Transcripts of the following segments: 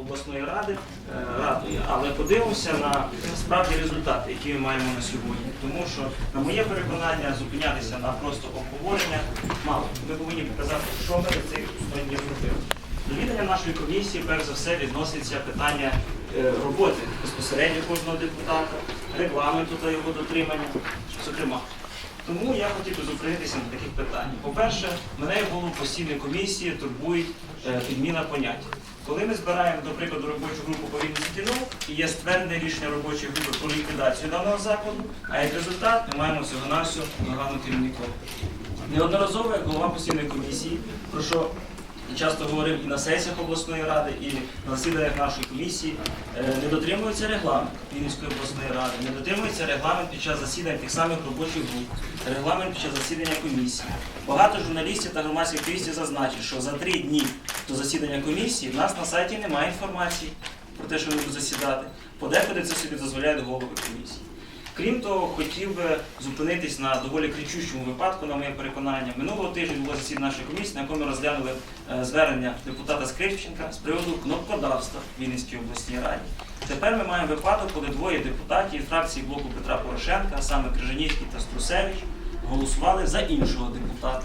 обласної ради е, радує. Але подивимося на справді результати, які ми маємо на сьогодні. Тому що, на моє переконання, зупинятися на просто обговорення мало. Ми повинні показати, що ми за цих сьогодні зробили. До відання нашої комісії, перш за все, відноситься питання е, роботи безпосередньо кожного депутата, регламенту та його дотримання, зокрема. Тому я хотів би зупинитися на таких питаннях. По-перше, мене як голову постійної комісії турбує е, підміна понять. Коли ми збираємо, до прикладу, робочу групу по Вінницькій і є ствердне рішення робочої групи про ліквідацію даного закладу, а як результат ми маємо всього-навсього органу керівником. Неодноразово як голова постійної комісії, про що часто говорив і на сесіях обласної ради, і на засіданнях нашої комісії, е, не дотримується регламент Вінницької обласної ради, не дотримується регламент під час засідань тих самих робочих груп, регламент під час засідання комісії. Багато журналістів та громадських активістів зазначить, що за три дні до засідання комісії в нас на сайті немає інформації про те, що вони будуть засідати. Подекуди це собі дозволяють голови комісії. Крім того, хотів би зупинитись на доволі кричущому випадку, на моє переконання. Минулого тижня було засідання нашої комісії, на якому розглянули е, звернення депутата Скрипченка з приводу кнопкодавства в Вінницькій обласній раді. Тепер ми маємо випадок, коли двоє депутатів фракції блоку Петра Порошенка, а саме Крижанівський та Струсевич, голосували за іншого депутата.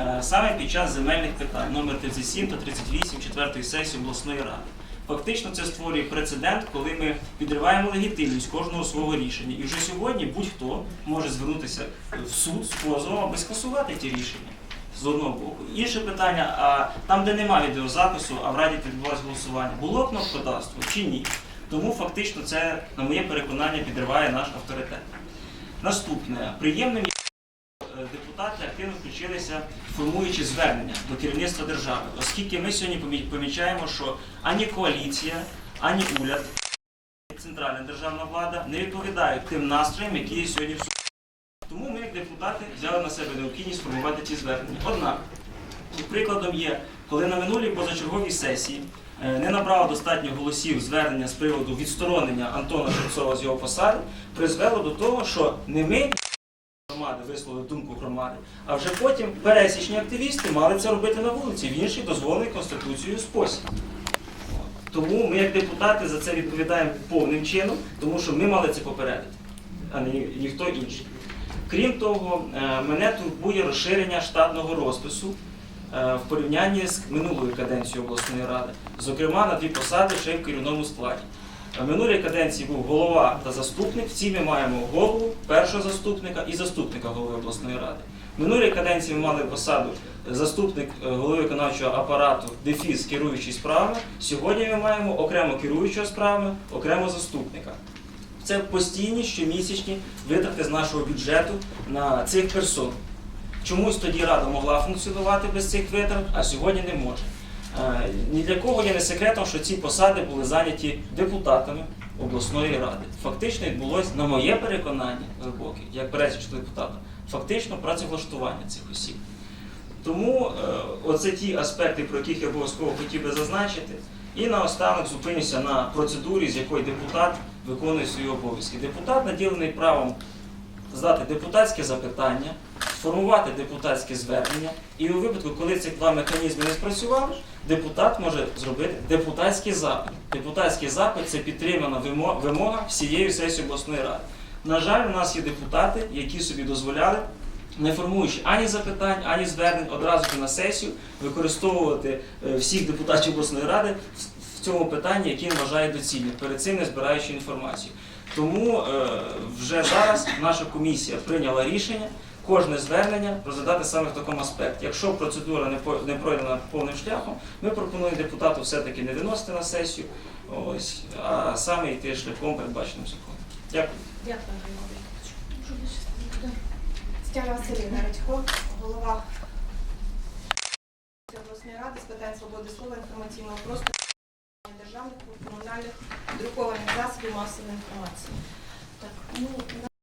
Е, Саме під час земельних питань номер 37 та 38 четвертої сесії обласної ради. Фактично це створює прецедент, коли ми підриваємо легітимність кожного свого рішення. І вже сьогодні будь-хто може звернутися в суд з позовом, аби скасувати ті рішення з одного боку. Інше питання, а там, де немає відеозапису, а в раді відбулось голосування, було кнопкодавство чи ні? Тому фактично це, на моє переконання, підриває наш авторитет. Наступне, приємним депутати активно включилися, формуючи звернення до керівництва держави, оскільки ми сьогодні помічаємо, що ані коаліція, ані уряд, ані центральна державна влада не відповідають тим настроям, які є сьогодні в суді. Тому ми, як депутати, взяли на себе необхідність формувати ці звернення. Однак, прикладом є, коли на минулій позачерговій сесії е, не набрало достатньо голосів звернення з приводу відсторонення Антона Шевцова з його посади, призвело до того, що не ми громади висловили думку громади, а вже потім пересічні активісти мали це робити на вулиці в інший дозволений Конституцією спосіб. Тому ми, як депутати, за це відповідаємо повним чином, тому що ми мали це попередити, а не ніхто інший. Крім того, е, мене турбує розширення штатного розпису е, в порівнянні з минулою каденцією обласної ради, зокрема на дві посади ще й в керівному складі. В минулій каденції був голова та заступник. В цій ми маємо голову, першого заступника і заступника голови обласної ради. В минулій каденції ми мали посаду заступник е, голови виконавчого апарату, дефіс керуючий справами. Сьогодні ми маємо окремо керуючого справами, окремо заступника. Це постійні щомісячні витрати з нашого бюджету на цих персон. Чомусь тоді рада могла функціонувати без цих витрат, а сьогодні не може. Е, Ні для кого є не секретом, що ці посади були зайняті депутатами обласної ради. Фактично відбулось, на моє переконання глибоке, як пересічного депутата, фактично працевлаштування цих осіб. Тому е, оце ті аспекти, про яких я обов'язково хотів би зазначити. І наостанок зупинюся на процедурі, з якої депутат виконує свої обов'язки. Депутат наділений правом здати депутатське запитання, сформувати депутатське звернення, і у випадку, коли ці два механізми не спрацювали, депутат може зробити депутатський запит. Депутатський запит це підтримана вимога всієї сесії обласної ради. На жаль, у нас є депутати, які собі дозволяли, не формуючи ані запитань, ані звернень, одразу ж на сесію використовувати е, всіх депутатів обласної ради в- цьому питанні, які вважають доцільним, перед цим не збираючи інформацію. Тому е, вже зараз наша комісія прийняла рішення кожне звернення розглядати саме в такому аспекті. Якщо процедура не пройдена повним шляхом, ми пропонуємо депутату все-таки не виносити на сесію, ось, а саме йти шляхом передбаченим законом. Дякую. Дякую. Тетяна Васильівна Радько, голова обласної ради з питань свободи слова, інформаційного простору, державних комунальних друкованих засобів масової інформації. Так, ну,